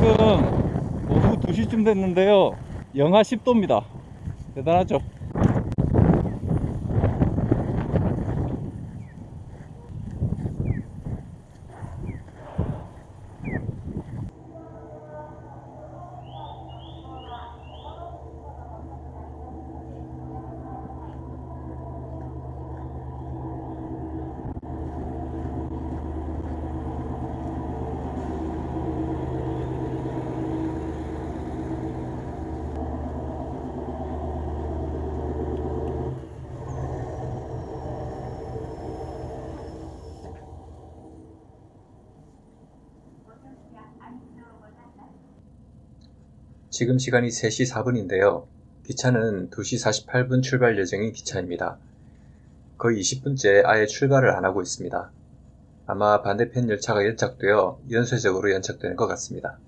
지금 오후 2시쯤 됐는데요. 영하 10도입니다. 대단하죠? 지금 시간이 3시 4분인데요. 기차는 2시 48분 출발 예정인 기차입니다. 거의 20분째 아예 출발을 안 하고 있습니다. 아마 반대편 열차가 연착되어 연쇄적으로 연착되는 것 같습니다.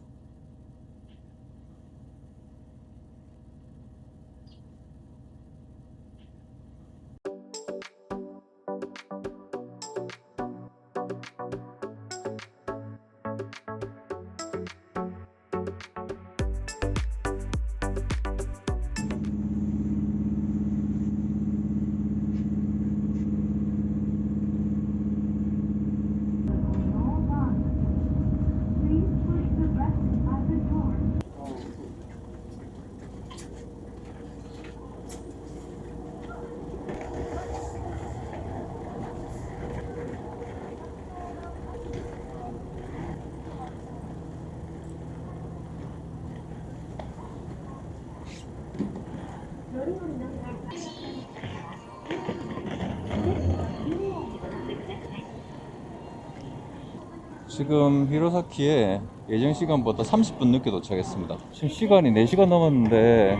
지금 히로사키에 예정 시간보다 30분 늦게 도착했습니다. 지금 시간이 4시간 넘었는데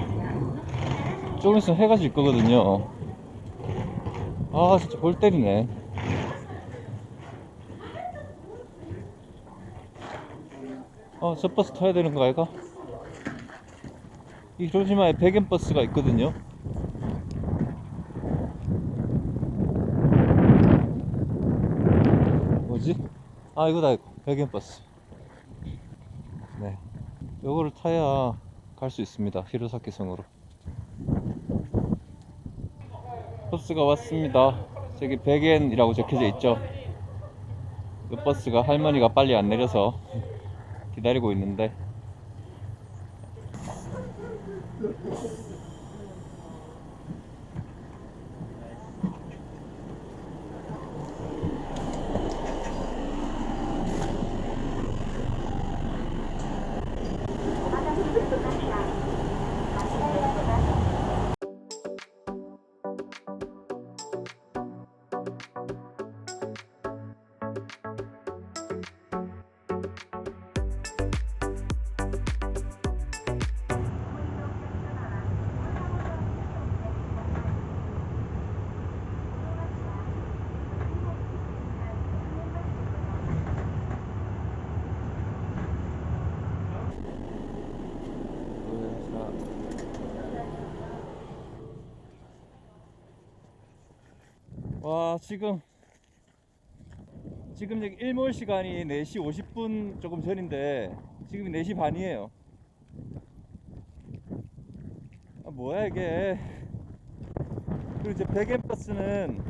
조금 있으면 해가 질 거거든요. 아 진짜 골 때리네. 어, 저 버스 타야 되는 거 아이가? 이 히로시마에 백엔 버스가 있거든요. 뭐지? 아 이거다 이거 백엔 버스. 네, 요거를 타야 갈 수 있습니다. 히로사키 성으로. 버스가 왔습니다. 저기 백엔이라고 적혀져 있죠. 이 버스가 할머니가 빨리 안 내려서 기다리고 있는데 와 지금 지금 여기 일몰 시간이 4시 50분 조금 전인데 지금이 4시 반이에요. 아 뭐야 이게. 그리고 이제 백엔 버스는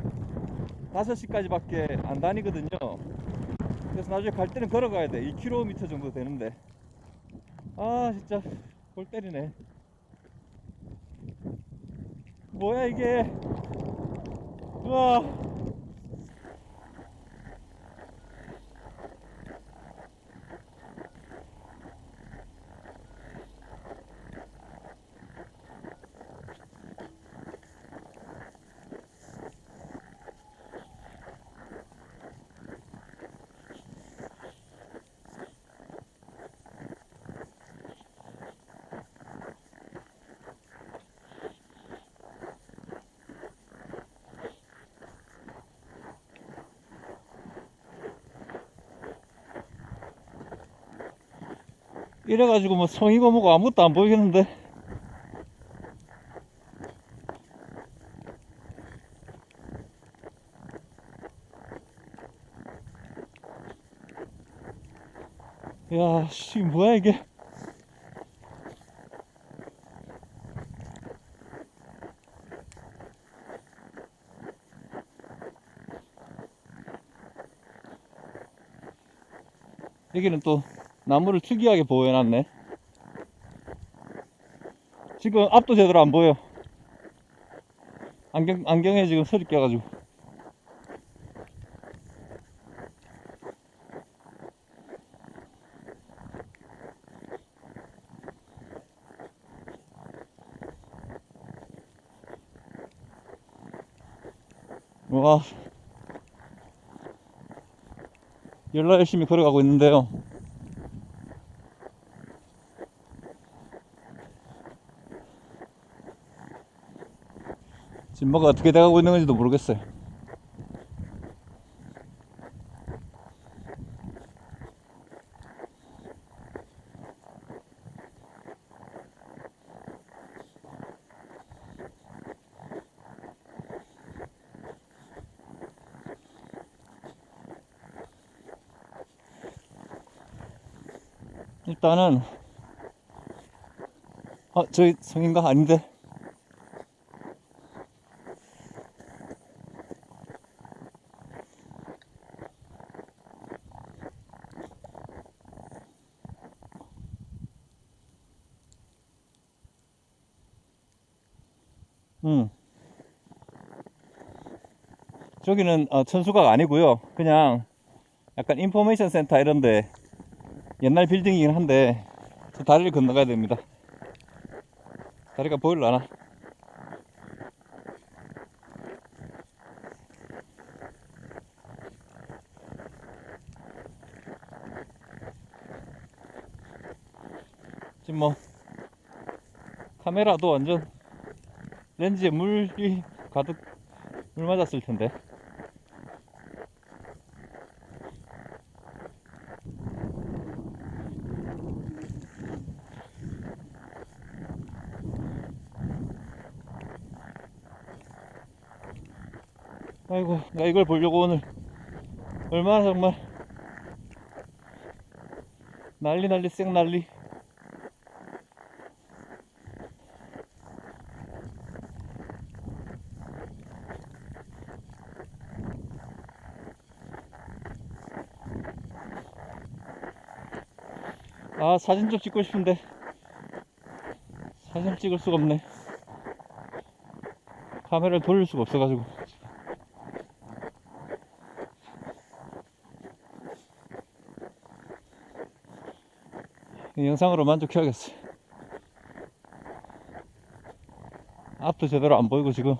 5시까지 밖에 안 다니거든요. 그래서 나중에 갈 때는 걸어가야 돼. 2km 정도 되는데. 아 진짜 골 때리네. 뭐야 이게. 우와. 이래가지고 뭐 송이고 뭐고 아무것도 안 보이겠는데 야, 씨, 뭐야, 이게. 여기는 또 나무를 특이하게 보여놨네. 지금 앞도 제대로 안 보여. 안경, 안경에 지금 설이 껴가지고. 와. 열라 열심히 걸어가고 있는데요. 지금 뭐가 어떻게 돼가고 있는 건지도 모르겠어요. 일단은 아 저기 성인가 아닌데 음 저기는 어, 천수각 아니고요 그냥 약간 인포메이션 센터 이런데 옛날 빌딩이긴 한데 저 다리를 건너가야 됩니다. 다리가 보일라나? 지금 뭐 카메라도 완전 렌즈에 물이 가득 물 맞았을 텐데. 아이고, 나 이걸 보려고 오늘 얼마나 정말 난리 난리 쌩 난리. 아, 사진 좀 찍고 싶은데 사진 찍을 수가 없네. 카메라를 돌릴 수가 없어가지고. 영상으로 만족해야겠어요. 앞도 제대로 안 보이고 지금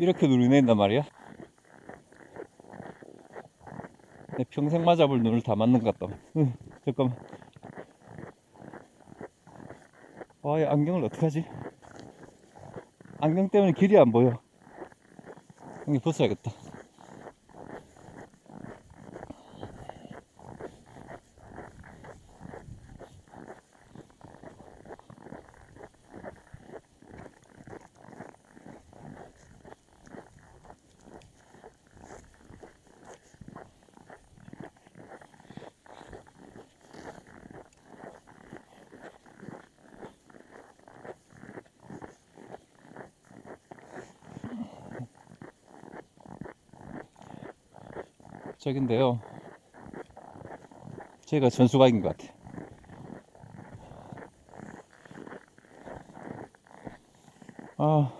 이렇게 누리낸단 말이야. 내 평생 맞아볼 눈을 다 맞는 것 같다. 응, 잠깐만. 와, 이 안경을 어떡하지? 안경 때문에 길이 안 보여. 안경 벗어야겠다. 저긴데요. 제가 전수각인 것 같아. 아.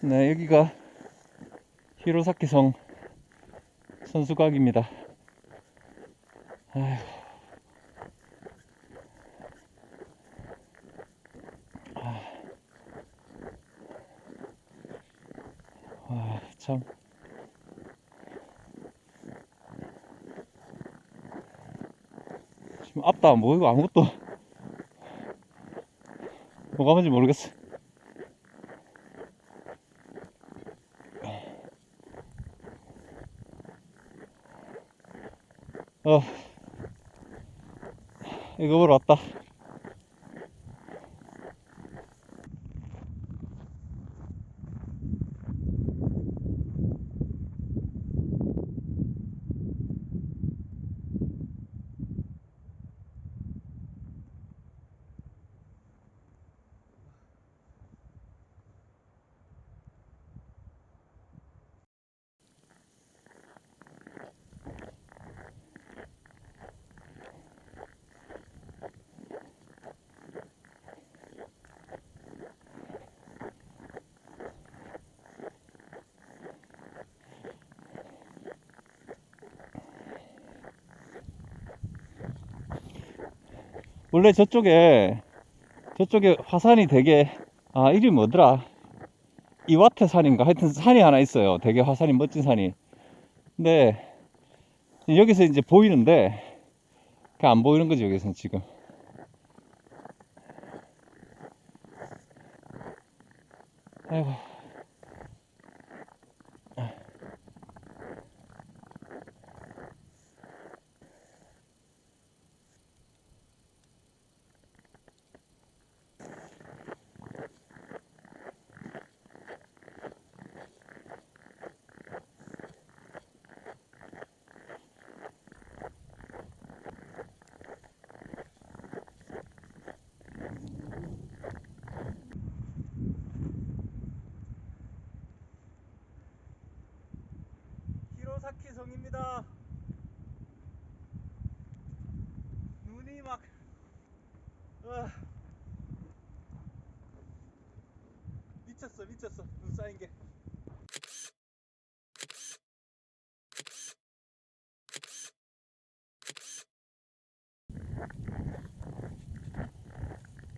네, 여기가 히로사키 성 선수각입니다. 아휴. 참. 지금 앞도 안 보이고 아무것도 뭐가 뭔지 모르겠어. 어, 이거 보러 왔다. 원래 저쪽에 저쪽에 화산이 되게 아 이름이 뭐더라? 이와테 산인가? 하여튼 산이 하나 있어요. 되게 화산이 멋진 산이. 근데 여기서 이제 보이는데 그 안 보이는 거지 여기서는 지금. 아이고 히로사키 성입니다. 눈이 막 아, 미쳤어 미쳤어 눈 쌓인 게.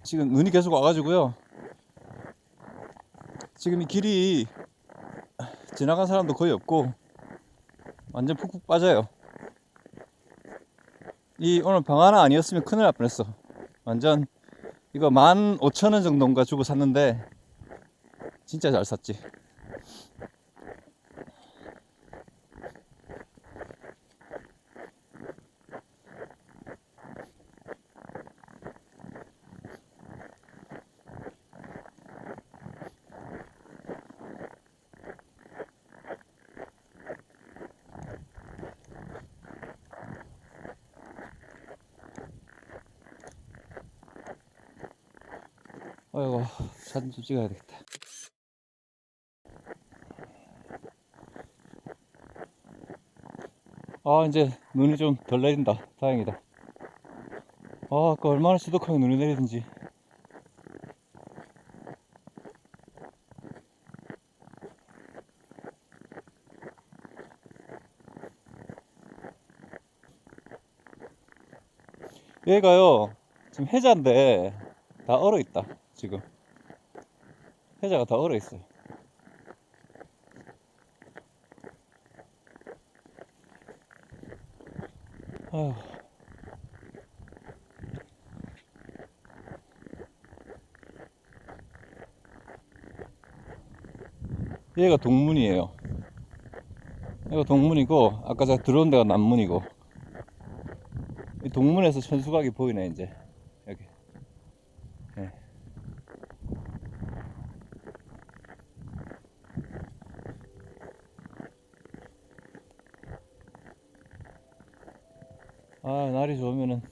지금 눈이 계속 와가지고요. 지금 이 길이 지나간 사람도 거의 없고 완전 푹푹 빠져요. 이 오늘 병 하나 아니었으면 큰일 날 뻔했어. 완전 이거 만 오천 원 정도인가 주고 샀는데 진짜 잘 샀지. 아이고 사진 좀 찍어야 되겠다. 아 이제 눈이 좀 덜 내린다. 다행이다. 아 아까 얼마나 지독하게 눈이 내리던지. 얘가요 지금 해자인데 다 얼어 있다 지금. 해자가 다 얼어 있어요. 얘가 동문이에요. 얘가 동문이고 아까 제가 들어온 데가 남문이고. 이 동문에서 천수각이 보이네 이제 여기 네. 아 날이 좋으면은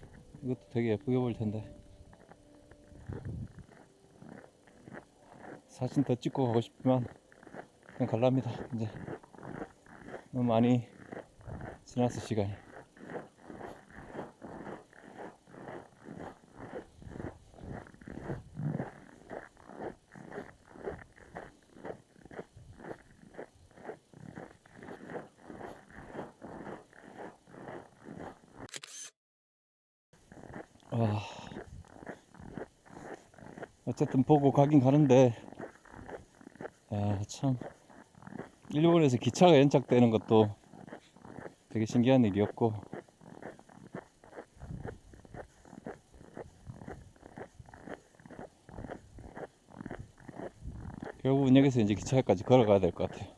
이것도 되게 예쁘게 보일 텐데. 사진 더 찍고 가고 싶지만 그냥 갈랍니다 이제. 너무 많이 지났어 시간이 아, 어쨌든 보고 가긴 가는데, 야, 참, 일본에서 기차가 연착되는 것도 되게 신기한 일이었고 결국은 여기서 이제 기차역까지 걸어가야 될 것 같아요.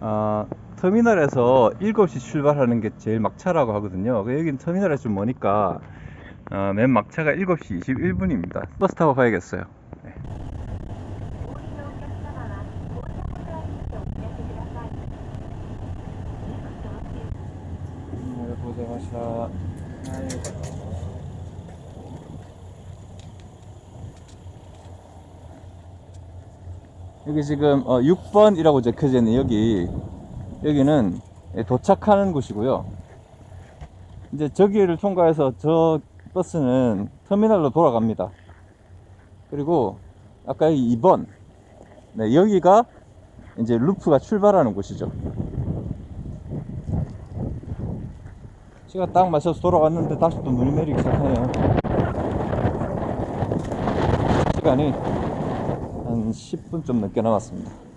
아, 터미널에서 7시 출발하는 게 제일 막차라고 하거든요. 여긴 터미널에서 좀 머니까 어, 맨 막차가 7시 21분입니다. 버스 타고 가야겠어요. 네. 네, 여기 지금 어, 6번이라고 적혀져 있는 여기. 여기는 예, 도착하는 곳이고요. 이제 저기를 통과해서 저 버스는 터미널로 돌아갑니다. 그리고 아까 여기 2번 네, 여기가 이제 루프가 출발하는 곳이죠. 시간 딱 맞춰서 돌아왔는데 다시 또 눈이 내리기 시작하네요. 시간이 한 10분 좀 넘게 남았습니다.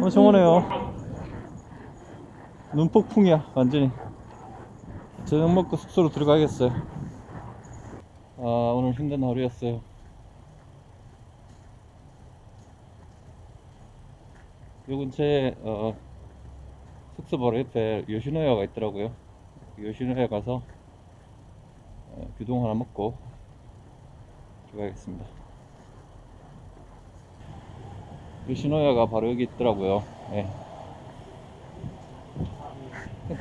엄청 오네요. 눈폭풍이야, 완전히. 저녁 먹고 숙소로 들어가야겠어요. 아, 오늘 힘든 하루였어요. 요 근처에, 어, 숙소 바로 옆에 요시노야가 있더라고요. 요시노야 가서, 어, 규동 하나 먹고 들어가겠습니다. 요시노야가 바로 여기 있더라고요. 예.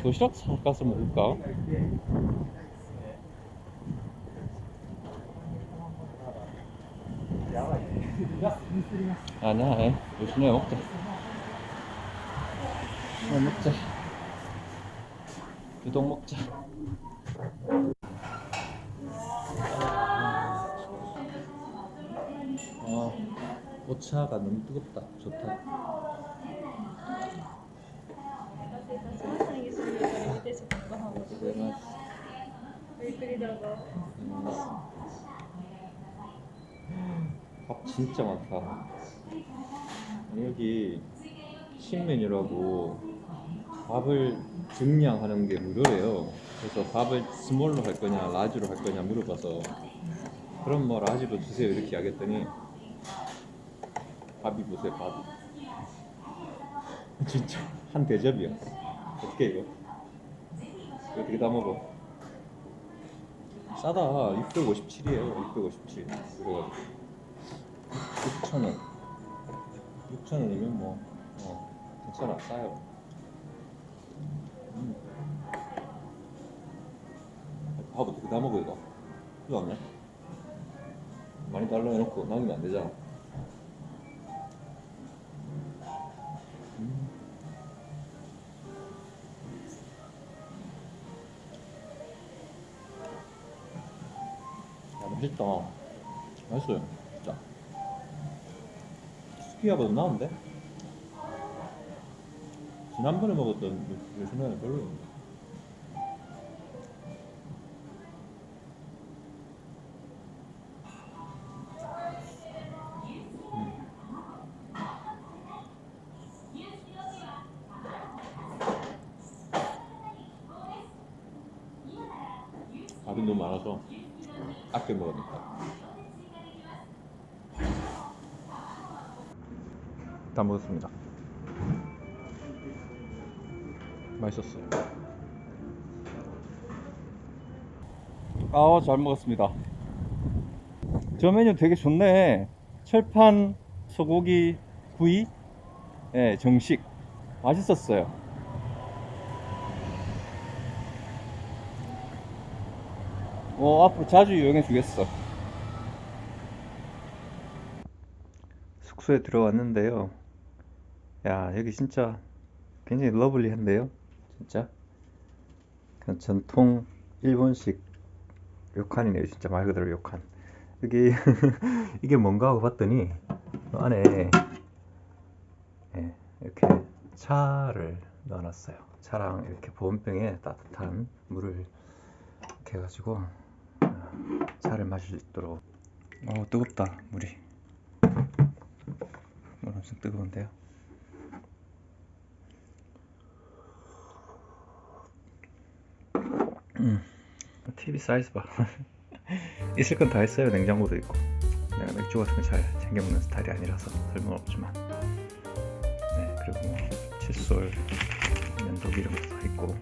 도시락 사가서 먹을까? 아니야, 예. 요시노야 먹자. 어, 먹자. 유동 먹자. 오차가 너무 뜨겁다. 좋다. 밥 진짜 많다. 여기 신메뉴라고 밥을 증량하는 게 무료래요. 그래서 밥을 스몰로 할 거냐, 라지로 할 거냐 물어봐서 그럼 뭐 라지로 주세요 이렇게 하겠더니 밥이 보세요, 밥이. 진짜 한 대접이야. 어떻게 이거? 어떻게 다 먹어? 싸다. 657이에요. 657. 그래가지고 6,000원. 6,000원이면 뭐 어, 괜찮아. 싸요. 음. 밥 어떻게 다 먹어 이거? 이거 없네. 많이 달라 해놓고 남기면 안 되잖아. 맛있다. 맛있어요, 진짜. 스키야보다 나은데? 지난번에 먹었던 요즘에는 별로였는데. 아, 잘 먹었습니다. 저 메뉴 되게 좋네. 철판 소고기 구이, 예, 정식 맛있었어요. 어, 앞으로 자주 이용해 주겠어. 숙소에 들어왔는데요. 야, 여기 진짜 굉장히 러블리한데요. 진짜. 그냥 전통 일본식 료칸이네요. 진짜 말 그대로 료칸. 여기 이게 뭔가 하고 봤더니 이 안에 예, 이렇게 차를 넣어놨어요. 차랑 이렇게 보온병에 따뜻한 물을 이렇게 해가지고 어, 차를 마실 수 있도록. 어 뜨겁다 물이. 물 엄청 뜨거운데요. 음, TV 사이즈 봐. 있을 건다 있어요. 냉장고도 있고. 내가 맥주 같은 거 잘 챙겨 먹는 스타일이 아니라서 설문 없지만. 네, 그리고 뭐 칫솔, 면도기 이런 것도 다 있고.